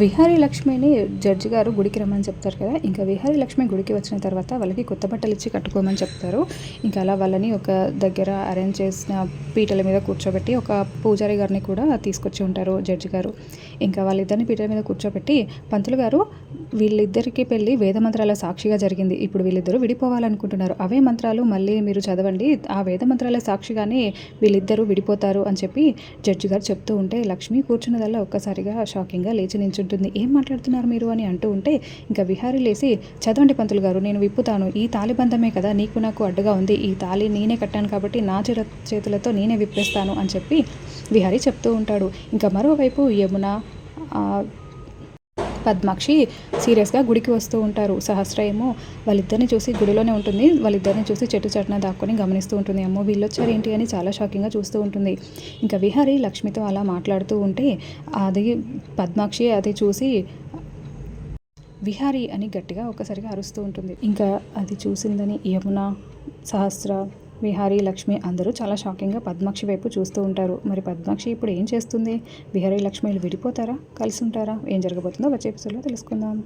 విహారీ లక్ష్మిని జడ్జి గారు గుడికి రమ్మని చెప్తారు కదా. ఇంకా విహారీ లక్ష్మి గుడికి వచ్చిన తర్వాత వాళ్ళకి కొత్త బట్టలు ఇచ్చి కట్టుకోమని చెప్తారు. ఇంకా అలా వాళ్ళని ఒక దగ్గర అరేంజ్ చేసిన పీటల మీద కూర్చోబెట్టి ఒక పూజారి గారిని కూడా తీసుకొచ్చి ఉంటారు జడ్జి గారు. ఇంకా వాళ్ళిద్దరిని పీటల మీద కూర్చోబెట్టి పంతులు గారు వీళ్ళిద్దరికి పెళ్ళి వేద మంత్రాల సాక్షిగా జరిగింది. ఇప్పుడు వీళ్ళిద్దరూ విడిపోవాలనుకుంటున్నారు. అవే మంత్రాలు మళ్ళీ మీరు చదవండి. ఆ వేద మంత్రాల సాక్షిగానే వీళ్ళిద్దరూ విడిపోతారు అని చెప్పి జడ్జి గారు చెప్తూ ఉంటే లక్ష్మి కూర్చున్నదల్లా ఒక్కసారిగా షాకింగ్గా లేచి ఉంటుంది. ఏం మాట్లాడుతున్నారు మీరు అని అంటూ ఉంటే ఇంకా విహారీ లేచి చదవండి పంతులు గారు నేను విప్పుతాను. ఈ తాలిబంధమే కదా నీకు నాకు అడ్డుగా ఉంది. ఈ తాళి నేనే కట్టాను కాబట్టి నా చేత చేతులతో నేనే విప్పేస్తాను అని చెప్పి విహారీ చెప్తూ ఉంటాడు. ఇంకా మరోవైపు యమున పద్మాక్షి సీరియస్గా గుడికి వస్తూ ఉంటారు. సహస్ర ఏమో వాళ్ళిద్దరిని చూసి గుడిలోనే ఉంటుంది. వాళ్ళిద్దరిని చూసి చెట్టు చట్టున దాక్కొని గమనిస్తూ ఉంటుంది. అమ్మో వీళ్ళొచ్చారు ఏంటి అని చాలా షాకింగ్గా చూస్తూ ఉంటుంది. ఇంకా విహారి లక్ష్మితో అలా మాట్లాడుతూ ఉంటే అది పద్మాక్షి అది చూసి విహారి అని గట్టిగా ఒక్కసారిగా అరుస్తూ ఉంటుంది. ఇంకా అది చూసిందని యమున సహస్ర విహారీ లక్ష్మి అందరూ చాలా షాకింగ్గా పద్మాక్షి వైపు చూస్తూ ఉంటారు. మరి పద్మాక్షి ఇప్పుడు ఏం చేస్తుంది? విహారీ లక్ష్మి విడిపోతారా? కలిసి ఉంటారా? ఏం జరగబోతుందో వచ్చే ఎపిసోడ్లో తెలుసుకుందాం.